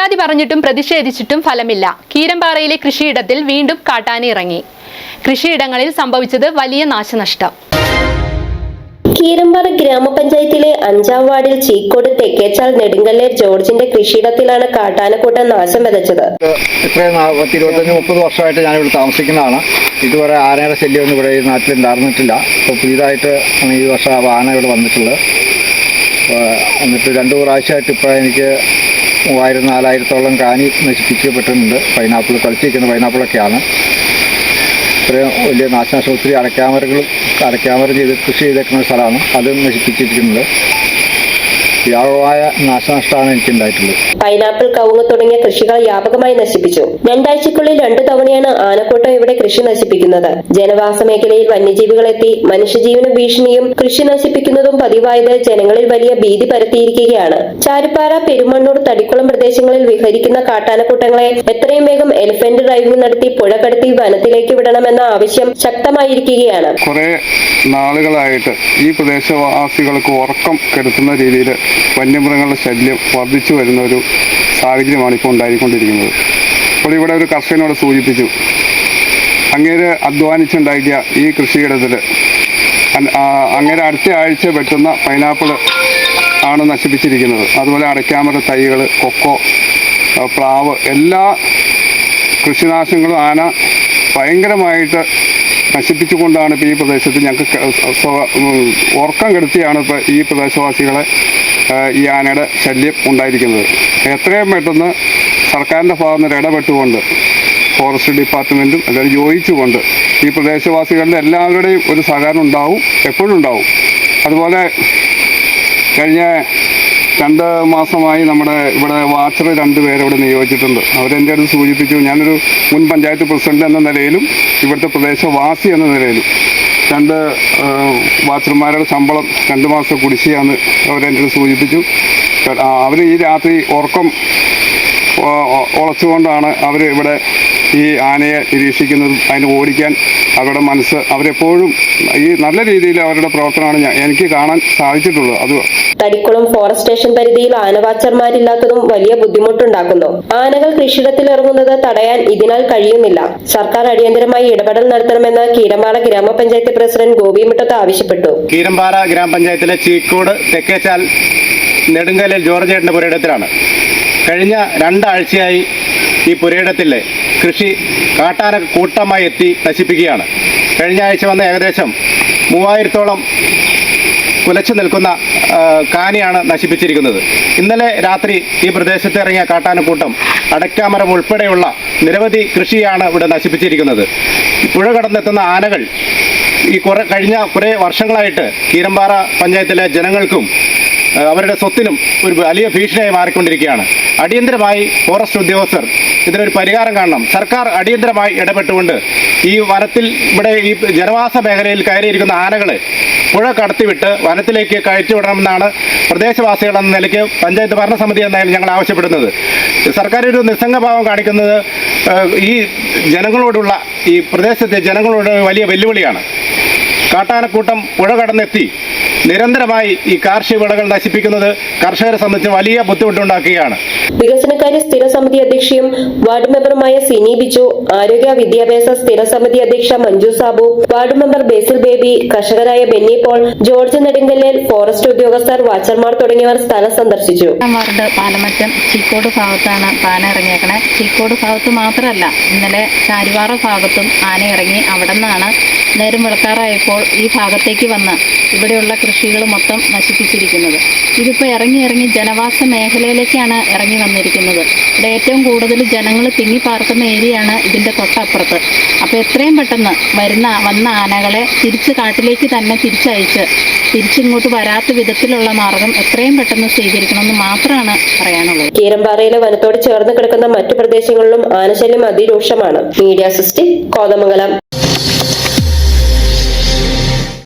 പരാതി പറഞ്ഞിട്ടും പ്രതിഷേധിച്ചിട്ടും ഫലമില്ല. കീരമ്പാറയിലെ കൃഷിയിടത്തിൽ വീണ്ടും കാട്ടാന ഇറങ്ങി. കൃഷിയിടങ്ങളിൽ സംഭവിച്ചത് വലിയ നാശനഷ്ടം. കീരമ്പാറ ഗ്രാമപഞ്ചായത്തിലെ അഞ്ചാം വാർഡിൽ ചീക്കോട് തെക്കേച്ചാൽ നെടുങ്കല്ലേർ ജോർജിന്റെ കൃഷിയിടത്തിലാണ് കാട്ടാനക്കൂട്ടം നാശം വിതച്ചത്. ഇത്രയും ഇരുപത്തഞ്ച് മുപ്പത് വർഷമായിട്ട് ഞാനിവിടെ താമസിക്കുന്നതാണ്. ഇതുവരെ ആനയുടെ ശല്യമൊന്നും ഇവിടെ ഈ നാട്ടിൽ ഉണ്ടായിരുന്നിട്ടില്ല. ഇപ്പോൾ പുതിയതായിട്ട് ഈ വർഷം ആ ആന ഇവിടെ വന്നിട്ടുള്ളത്. എന്നിട്ട് രണ്ട് പ്രാവശ്യമായിട്ട് ഇപ്പോൾ എനിക്ക് മൂവായിരം നാലായിരത്തോളം കാനി നശിപ്പിക്കപ്പെട്ടിട്ടുണ്ട് പൈനാപ്പിൾ കളിച്ചിരിക്കുന്ന പൈനാപ്പിളൊക്കെയാണ്. ഇത്രയും വലിയ നാശനഷ്ടം ഒത്തിരി അടയ്ക്കാമരങ്ങളും അടക്കാമര ചെയ്ത് കൃഷി ചെയ്തേക്കുന്ന സ്ഥലമാണ്. അതും നശിപ്പിച്ചിരിക്കുന്നത്. വ്യാപകമായ നാശനഷ്ടമാണ് എനിക്കുണ്ടായിട്ടുള്ളത്. പൈനാപ്പിൾ കവുങ്ങ് തുടങ്ങിയ കൃഷികൾ വ്യാപകമായി നശിപ്പിച്ചു. രണ്ടാഴ്ചക്കുള്ളിൽ രണ്ടു തവണയാണ് ആനക്കൂട്ടം ഇവിടെ കൃഷി നശിപ്പിക്കുന്നത്. ജനവാസ മേഖലയിൽ വന്യജീവികളെത്തി മനുഷ്യജീവന ഭീഷണിയും കൃഷി നശിപ്പിക്കുന്നതും പതിവായത് ജനങ്ങളിൽ വലിയ ഭീതി പരത്തിയിരിക്കുകയാണ്. ചാരിപ്പാറ പെരുമണ്ണൂർ തടിക്കുളം പ്രദേശങ്ങളിൽ വിഹരിക്കുന്ന കാട്ടാനക്കൂട്ടങ്ങളെ എത്രയും വേഗം എലിഫന്റ് ഡ്രൈവിംഗ് നടത്തി പുഴ കടത്തി വനത്തിലേക്ക് വിടണമെന്ന ആവശ്യം ശക്തമായിരിക്കുകയാണ്. കുറേ നാളുകളായിട്ട് ഈ പ്രദേശവാസികൾക്ക് ഉറക്കം കെടുത്തുന്ന രീതിയിൽ വന്യമൃഗങ്ങളുടെ ശല്യം വർദ്ധിച്ചു വരുന്ന ഒരു സാഹചര്യമാണ് ഇപ്പോൾ ഉണ്ടായിക്കൊണ്ടിരിക്കുന്നത്. അപ്പോൾ ഇവിടെ ഒരു കർഷകനോട് സൂചിപ്പിച്ചു. അങ്ങേര് അധ്വാനിച്ചുണ്ടാക്കിയ ഈ കൃഷിയിടത്തിൽ അങ്ങേര് അടുത്ത ആഴ്ച വെട്ടുന്ന പൈനാപ്പിൾ ആണ് നശിപ്പിച്ചിരിക്കുന്നത്. അതുപോലെ അടയ്ക്കാമര തൈകൾ കൊക്കോ പ്ലാവ് എല്ലാ കൃഷിനാശങ്ങളും ആന ഭയങ്കരമായിട്ട് നശിപ്പിച്ചുകൊണ്ടാണ് ഇപ്പോൾ ഈ പ്രദേശത്ത് ഞങ്ങൾക്ക് ഉറക്കം കെടുത്തിയാണ് ഇപ്പോൾ ഈ പ്രദേശവാസികളെ ഈ ആനയുടെ ശല്യം ഉണ്ടായിരിക്കുന്നത്. എത്രയും പെട്ടെന്ന് സർക്കാരിന്റെ ഭാഗത്ത് നിന്ന് ഇടപെട്ടുകൊണ്ട് ഫോറസ്റ്റ് ഡിപ്പാർട്ട്മെന്റും എല്ലാവരും യോജിച്ചുകൊണ്ട് ഈ പ്രദേശവാസികളുടെ എല്ലാവരുടെയും ഒരു സഹകരണം ഉണ്ടാവും എപ്പോഴും ഉണ്ടാവും. അതുപോലെ കഴിഞ്ഞ രണ്ട് മാസമായി നമ്മുടെ ഇവിടെ വാച്ചർ രണ്ട് പേരെ ഇവിടെ നിയോഗിച്ചിട്ടുണ്ട്. അവരെന്റെ അടുത്ത് സൂചിപ്പിച്ചു ഞാനൊരു മുൻ പഞ്ചായത്ത് പ്രസിഡന്റ് എന്ന നിലയിലും ഇവിടുത്തെ പ്രദേശവാസി എന്ന നിലയിലും രണ്ട് വാച്ചർമാരുടെ ശമ്പളം രണ്ട് മാസം കുടിശ്ശിയാന്ന് അവരെന്റെ അടുത്ത് സൂചിപ്പിച്ചു. അവർ ഈ രാത്രി ഉറക്കം ഉളച്ചുകൊണ്ടാണ് അവർ ഇവിടെ ഈ ആനയെ നിരീക്ഷിക്കുന്നതും. അതിനെ ഓടിക്കാൻ അവരുടെ മനസ്സ് അവരെപ്പോഴും ഈ നല്ല രീതിയിൽ അവരുടെ പ്രവർത്തനമാണ് ഞാൻ എനിക്ക് കാണാൻ സാധിച്ചിട്ടുള്ളത്. അത് തടിക്കുളം ഫോറസ്റ്റ് സ്റ്റേഷൻ പരിധിയിൽ ആനവാച്ചർമാരില്ലാത്തതും വലിയ ബുദ്ധിമുട്ടുണ്ടാക്കുന്നു. ആനകൾ കൃഷിയിടത്തിൽ ഇറങ്ങുന്നത് തടയാൻ ഇതിനാൽ കഴിയുന്നില്ല. സർക്കാർ അടിയന്തരമായി ഇടപെടൽ നടത്തണമെന്ന് കീരമ്പാറ ഗ്രാമപഞ്ചായത്ത് പ്രസിഡന്റ് ഗോപി മുട്ടത്ത് ആവശ്യപ്പെട്ടു. കീരമ്പാറ ഗ്രാമപഞ്ചായത്തിലെ ചീക്കോട് തെക്കേച്ചാൽ നെടുങ്കലിൽ ജോർജ് ചേട്ടന്റെ പുരയിടത്തിലാണ്. കഴിഞ്ഞ രണ്ടാഴ്ചയായി ഈ പുരയിടത്തിലെ കൃഷി കാട്ടാന കൂട്ടമായി എത്തി നശിപ്പിക്കുകയാണ്. കഴിഞ്ഞ ആഴ്ച വന്ന ഏകദേശം മൂവായിരത്തോളം കുലച്ചു നിൽക്കുന്ന കാനിയാണ് നശിപ്പിച്ചിരിക്കുന്നത്. ഇന്നലെ രാത്രി ഈ പ്രദേശത്ത് ഇറങ്ങിയ കാട്ടാനക്കൂട്ടം അടയ്ക്കാമരം ഉൾപ്പെടെയുള്ള നിരവധി കൃഷിയാണ് ഇവിടെ നശിപ്പിച്ചിരിക്കുന്നത്. പുഴ കടന്നെത്തുന്ന ആനകൾ ഈ കുറെ കഴിഞ്ഞ കുറേ വർഷങ്ങളായിട്ട് കീരമ്പാറ പഞ്ചായത്തിലെ ജനങ്ങൾക്കും അവരുടെ സ്വത്തിനും ഒരു വലിയ ഭീഷണിയായി മാറിക്കൊണ്ടിരിക്കുകയാണ്. അടിയന്തരമായി ഫോറസ്റ്റ് ഉദ്യോഗസ്ഥർ ഇതിനൊരു പരിഹാരം കാണണം. സർക്കാർ അടിയന്തരമായി ഇടപെട്ടുകൊണ്ട് ഈ വനത്തിൽ ഇവിടെ ഈ ജനവാസ മേഖലയിൽ കയറിയിരിക്കുന്ന ആനകളെ പുഴ കടത്തിവിട്ട് വനത്തിലേക്ക് കയറ്റിവിടണമെന്നാണ് പ്രദേശവാസികൾ എന്ന നിലയ്ക്ക് പഞ്ചായത്ത് ഭരണസമിതി എന്നായാലും ഞങ്ങൾ ആവശ്യപ്പെടുന്നത്. സർക്കാർ ഒരു നിസ്സംഗഭാവം കാണിക്കുന്നത് ഈ ജനങ്ങളോടുള്ള ഈ പ്രദേശത്തെ ജനങ്ങളോട് വലിയ വെല്ലുവിളിയാണ്. കാട്ടാനക്കൂട്ടം പുഴ കടന്നെത്തി നിരന്തരമായി ഈ കാർഷിക വിളകൾ നശിപ്പിക്കുന്നത് കർഷകരെ സംബന്ധിച്ച് വലിയ ബുദ്ധിമുട്ടുണ്ടാക്കുകയാണ്. വികസനകാര്യ സ്ഥിര സമിതി അധ്യക്ഷയും വാർഡ് മെമ്പറുമായ സിനി ബിജു ആരോഗ്യ വിദ്യാഭ്യാസ സ്ഥിര സമിതി അധ്യക്ഷ മഞ്ജു സാബു വാർഡ് മെമ്പർ ബേസിൽ ബേബി കർഷകരായ ബെന്നി പോൾ ജോർജ് നെടുങ്കല്ലേൽ ഫോറസ്റ്റ് ഉദ്യോഗസ്ഥർ വാച്ചർമാർ തുടങ്ങിയവർ സ്ഥലം സന്ദർശിച്ചു. വാർഡ് പാലമറ്റം ചീക്കോട് ഭാഗത്താണ് പാന ഇറങ്ങിയേക്കണേ. ചീക്കോട് ഭാഗത്ത് മാത്രമല്ല ഇന്നലെ ചാരുവാറ ഭാഗത്തും ആന ഇറങ്ങി അവിടെ നിന്നാണ് നേരം വെളുക്കാറായപ്പോൾ ഈ ഭാഗത്തേക്ക് വന്ന് ഇവിടെയുള്ള കൃഷികൾ മൊത്തം നശിപ്പിച്ചിരിക്കുന്നത്. ഇതിപ്പോൾ ഇറങ്ങി ഇറങ്ങി ജനവാസ മേഖലയിലേക്കാണ് ഇറങ്ങി വന്നിരിക്കുന്നത്. ഇവിടെ ഏറ്റവും കൂടുതൽ ജനങ്ങൾ തിങ്ങി പാർക്കുന്ന ഏരിയയാണ് ഇതിന്റെ തൊട്ടപ്പുറത്ത്. അപ്പോൾ എത്രയും പെട്ടെന്ന് വരുന്ന വന്ന ആനകളെ തിരിച്ച് കാട്ടിലേക്ക് തന്നെ തിരിച്ചയച്ച് തിരിച്ചിങ്ങോട്ട് വരാത്ത വിധത്തിലുള്ള മാർഗം എത്രയും പെട്ടെന്ന് സ്വീകരിക്കണമെന്ന് മാത്രമാണ് പറയാനുള്ളത്. കീരമ്പാറയിലെ വനത്തോട് ചേർന്ന് കിടക്കുന്ന മറ്റു പ്രദേശങ്ങളിലും ആനശല്യം അതിരൂക്ഷമാണ്. മീഡിയ സിസ്റ്റി കോതമംഗലം.